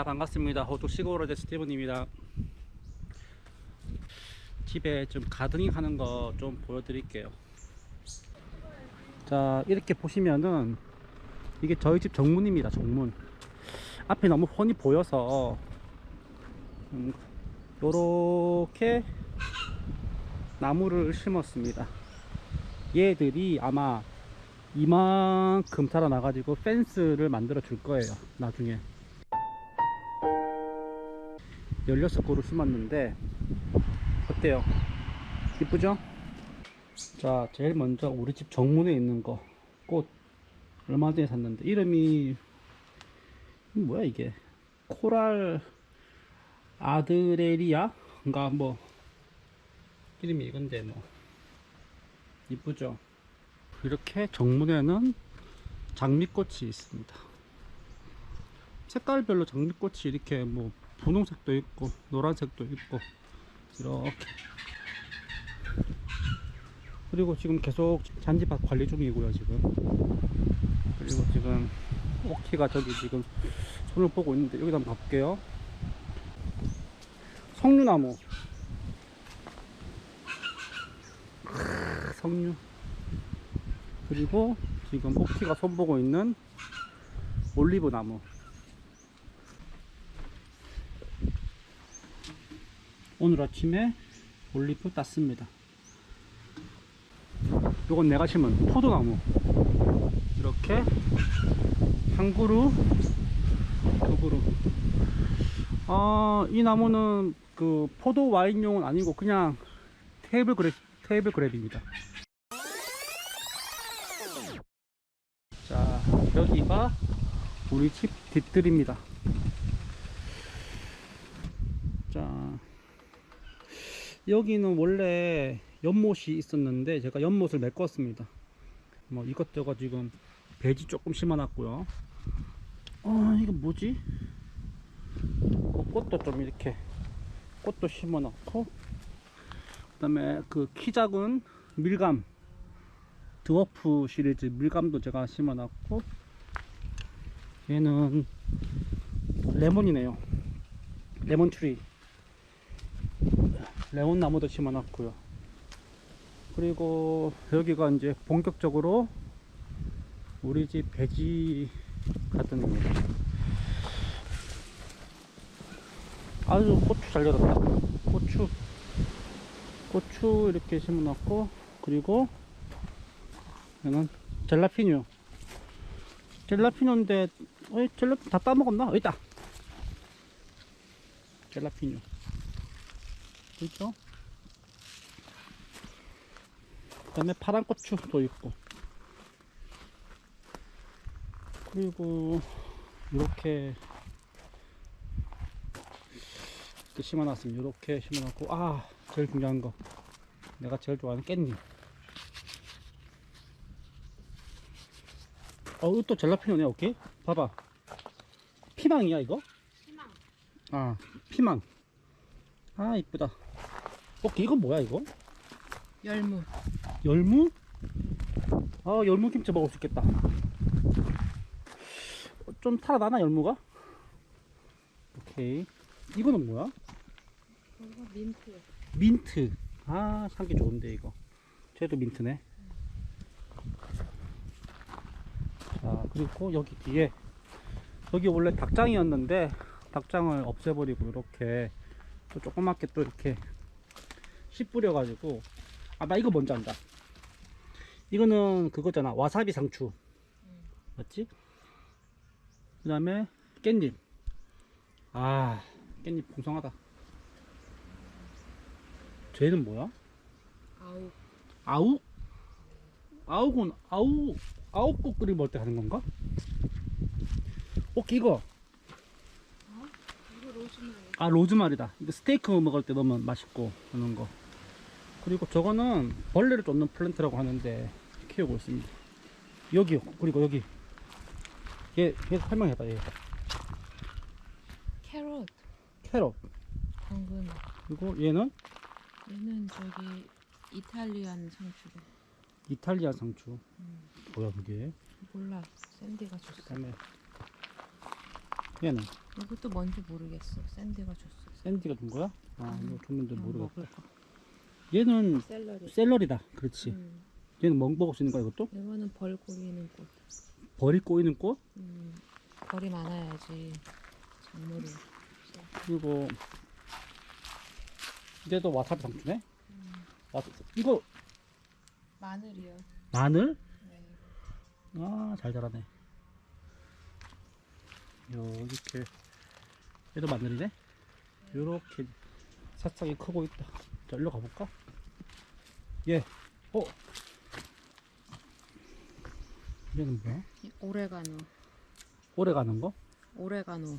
자 반갑습니다. 호주 시골어제 스티븐입니다. 집에 좀 가드닝 하는 거 좀 보여드릴게요. 자 이렇게 보시면은 이게 저희 집 정문입니다 정문. 앞에 너무 훤히 보여서 음, 요렇게 나무를 심었습니다. 얘들이 아마 이만큼 자라나 가지고 펜스를 만들어 줄 거예요 나중에 16그루 심었는데 어때요? 이쁘죠? 자 제일 먼저 우리 집 정문에 있는 거 꽃. 얼마 전에 샀는데. 이름이 뭐야 이게? 코랄 아드레리아인가 뭐. 이름이 이건데 뭐. 이쁘죠? 이렇게 정문에는 장미꽃이 있습니다. 색깔별로 장미꽃이 이렇게 뭐 분홍색도 있고 노란색도 있고 이렇게. 그리고 지금 계속 잔디밭 관리 중이고요 지금. 그리고 지금 오키가 저기 지금 손을 보고 있는데 여기다 한번 가볼게요. 석류나무. 크으, 석류. 그리고 지금 오키가 손 보고 있는 올리브 나무 오늘 아침에 올리브 땄습니다. 요건 내가 심은 포도나무. 이렇게 한 그루, 두 그루. 아, 이 나무는 그 포도 와인용은 아니고 그냥 테이블 그랩, 테이블 그랩입니다. 자, 여기가 우리 집 뒷뜰입니다. 자, 여기는 원래 연못이 있었는데 제가 연못을 메꿨습니다. 뭐 이것저것 지금 배지 조금 심어놨고요. 아 이거 뭐지? 그 꽃도 좀 이렇게 꽃도 심어놨고 그 다음에 그 키 작은 밀감 드워프 시리즈 밀감도 제가 심어놨고 얘는 레몬이네요. 레몬 트리. 레몬 나무도 심어놨고요. 그리고 여기가 이제 본격적으로 우리 집 배지 가든입니다. 아주 고추 잘 자랐다. 고추, 고추 이렇게 심어놨고 그리고 얘는 젤라피뉴. 젤라피뉴인데 어이 젤라피 다 따먹었나? 여기 있다. 젤라피뉴. 있죠? 그 다음에 파란 고추도 있고. 그리고 이렇게 이렇게 심어놨습니다 이렇게 심어놨고 아 제일 중요한 거. 내가 제일 좋아하는 깻잎. 어우 또 젤라피노네 오케이? 봐봐. 피망이야 이거? 희망. 아 피망. 아 이쁘다 오케이 이건 뭐야 이거? 열무. 열무? 아 열무 김치 먹을 수 있겠다 어, 좀 살아나나 열무가? 오케이 이거는 뭐야? 이거 민트. 민트 아 향기 좋은데 이거 쟤도 민트네 자 그리고 여기 뒤에 여기 원래 닭장이었는데 닭장을 없애버리고 이렇게 또 조그맣게 또 이렇게 씨 뿌려가지고 아 나 이거 뭔지 안다 이거는 그거잖아 와사비 상추 음. 맞지? 그 다음에 깻잎 아 깻잎 풍성하다 쟤는 뭐야? 아우. 아욱? 아욱은 아욱 아욱국 끓이 먹을 때 하는 건가? 어 이거. 아 로즈마리다 이거 스테이크 먹을 때 넣으면 맛있고 하는 거 그리고 저거는 벌레를 쫓는 플랜트라고 하는데 키우고 있습니다 여기요 그리고 여기 얘, 얘 설명해봐 얘 캐럿. 캐럿 당근. 그리고 얘는 얘는 저기 이탈리안 상추래. 이탈리아 상추 음. 뭐야 그게 몰라. 샌디가 줬어. 그다음에 얘는 이것도 뭔지 모르겠어. 샌디가 줬어. 샌디가 준 거야? 아 음. 이거 줬는데 거. 얘는 샐러리. 샐러리다 그렇지 음. 얘는 멍 먹을 수 있는 거야 이것도? 이거는 벌 꼬리는 꽃. 벌이 꼬이는 꽃? 음. 벌이 많아야지 작물이. 그리고 얘도 와사비 상추네? 음. 와, 이거 마늘이요. 마늘? 네. 아, 잘 자라네. 요, 이렇게. 얘도 마늘이네? 요렇게 사싹이 크고 있다. 자, 일로 가볼까? 예. 어? 얘는 뭐야? 오레가노. 오래 가는 거? 오레가노.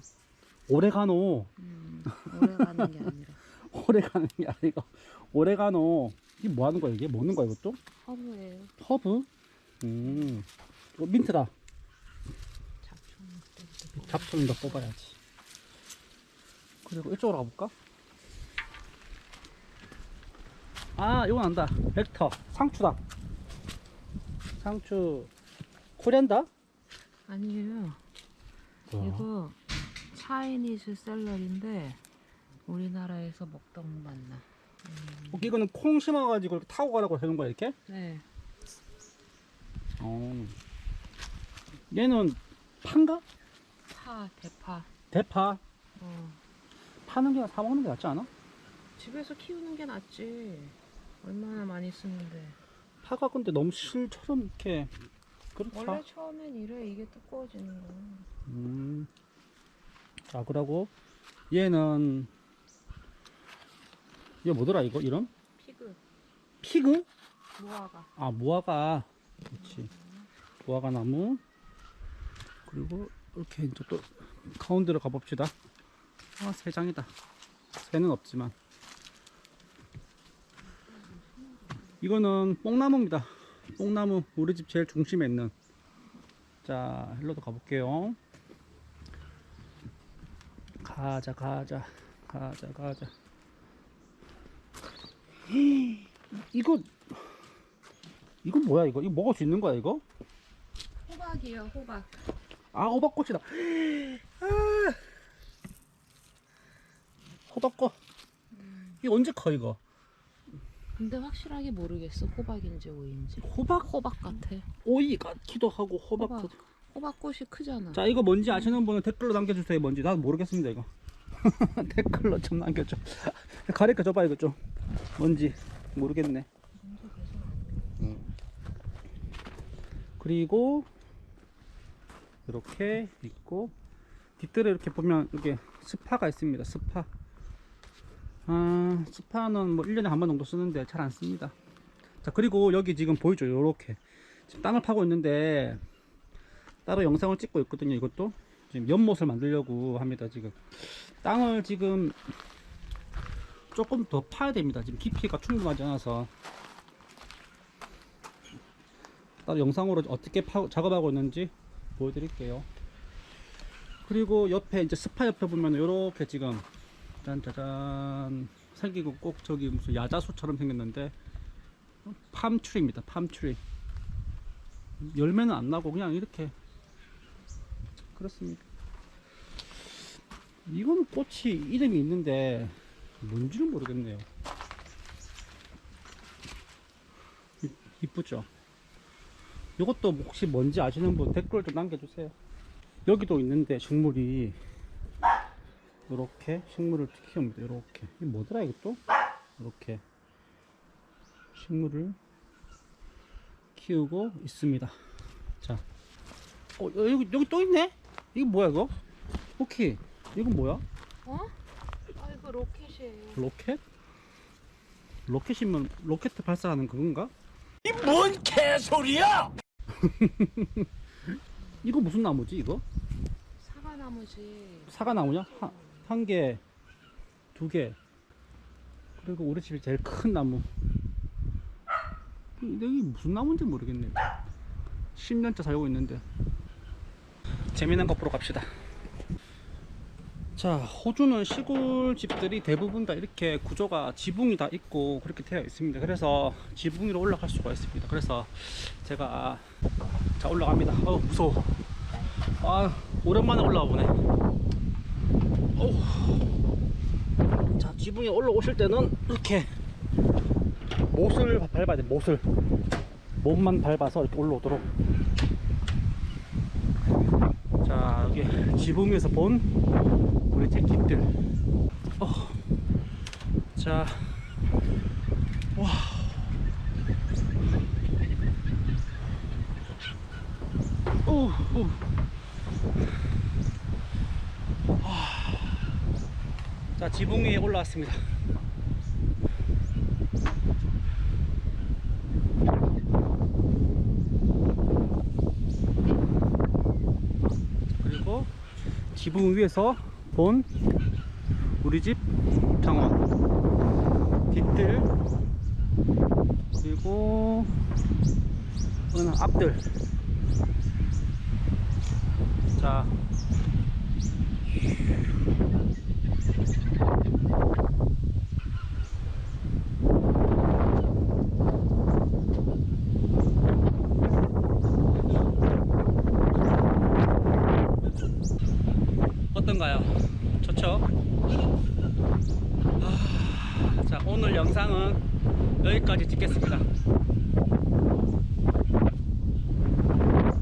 오레가노. 음. 오래 가는 게 아니라 오래 가는 게 아니고. 오레가노. 이게 뭐 하는 거야, 이게? 먹는 거야, 이것도? 허브예요. 허브? 음. 이거 민트다. 잡초는 더 뽑아야지. 그리고 이쪽으로 가볼까? 아, 이건 안다. 벡터. 상추다. 상추. 코리안다? 아니에요. 이거 차이니즈 샐러리인데 우리나라에서 먹던 맛나. 음. 어, 이거는 콩 심어가지고 이렇게 타고 가라고 해놓은 거야, 이렇게? 네. 어. 얘는 판가? 파, 대파. 대파. 어. 파는 게 사 먹는 게 낫지 않아? 집에서 키우는 게 낫지. 얼마나 많이 쓰는데. 파가 근데 너무 실처럼 이렇게. 그렇다. 원래 처음엔 이래 이게 두꺼워지는 거. 음. 자, 그러고 얘는 이거 뭐더라 이거 이름? 피그, 피그? 무화과. 아, 무화과. 그렇지. 무화과 나무. 그리고 이렇게 이제 또 가운데로 가봅시다. 아, 세 장이다. 새는 없지만. 이거는 뽕나무입니다. 뽕나무. 우리 집 제일 중심에 있는. 자, 일로도 가볼게요. 가자, 가자. 가자, 가자. 히, 이거, 이거 뭐야, 이거? 이거 먹을 수 있는 거야, 이거? 호박이요, 호박. 아, 호박꽃이다. 아. 호박꽃. 이거 언제 커, 이거? 근데 확실하게 모르겠어. 호박인지 오이인지. 호박? 호박 같아. 오이 같기도 하고, 호박. 호박. 호박꽃이 크잖아. 자, 이거 뭔지 아시는 분은 댓글로 남겨주세요, 뭔지. 난 모르겠습니다, 이거. 댓글로 좀 남겨줘. 가르쳐 줘봐, 이거 좀. 뭔지. 모르겠네. 그리고 이렇게 있고 뒷뜰에 이렇게 보면 이렇게 스파가 있습니다. 스파. 아, 스파는 뭐 1년에 한 번 정도 쓰는데 잘 안 씁니다. 자, 그리고 여기 지금 보이죠? 요렇게. 지금 땅을 파고 있는데 따로 영상을 찍고 있거든요. 이것도 지금 연못을 만들려고 합니다. 지금 땅을 지금 조금 더 파야 됩니다. 지금 깊이가 충분하지 않아서 따로 영상으로 어떻게 파, 작업하고 있는지 보여드릴게요. 그리고 옆에 이제 스파 옆에 보면 이렇게 지금 짠짜잔 생기고 꼭 저기 무슨 야자수처럼 생겼는데 팜트리입니다. 팜트리 열매는 안 나고 그냥 이렇게 그렇습니다. 이거는 꽃이 이름이 있는데 뭔지는 모르겠네요. 이- 이쁘죠? 이것도 혹시 뭔지 아시는 분 댓글 좀 남겨주세요. 여기도 있는데 식물이 이렇게 식물을 키웁니다. 이렇게 이게 뭐더라 이것도? 이렇게 식물을 키우고 있습니다. 자, 어 여기 여기 또 있네? 이거 뭐야 이거? 오키 이건 뭐야? 어? 아 이거 로켓이에요. 로켓? 로켓이면 로켓 발사하는 그건가? 이 뭔 개소리야! 이거 무슨 나무지 이거? 사과나무지. 사과나무냐? 한, 한 개, 두 개. 그리고 우리 집이 제일 큰 나무. 이게 무슨 나무인지 모르겠네요. 10년째 살고 있는데. 재미난 거 보러 갑시다. 자, 호주는 시골 집들이 대부분 다 이렇게 구조가 지붕이 다 있고 그렇게 되어 있습니다. 그래서 지붕 위로 올라갈 수가 있습니다. 그래서 제가 자 올라갑니다. 어 무서워. 아 오랜만에 올라오네. 지붕에 올라오실 때는 이렇게 못을 밟아야 돼 못을 못만 밟아서 이렇게 올라오도록 자 여기 지붕 위에서 본 우리 제kit들 어. 자 와. 오, 오. 아. 자 지붕 위에 올라왔습니다. 그리고 지붕 위에서 본 우리 집 정원 뒤뜰 그리고 어느 앞들. 자 어떤가요? 좋죠? 아, 자 오늘 영상은 여기까지 찍겠습니다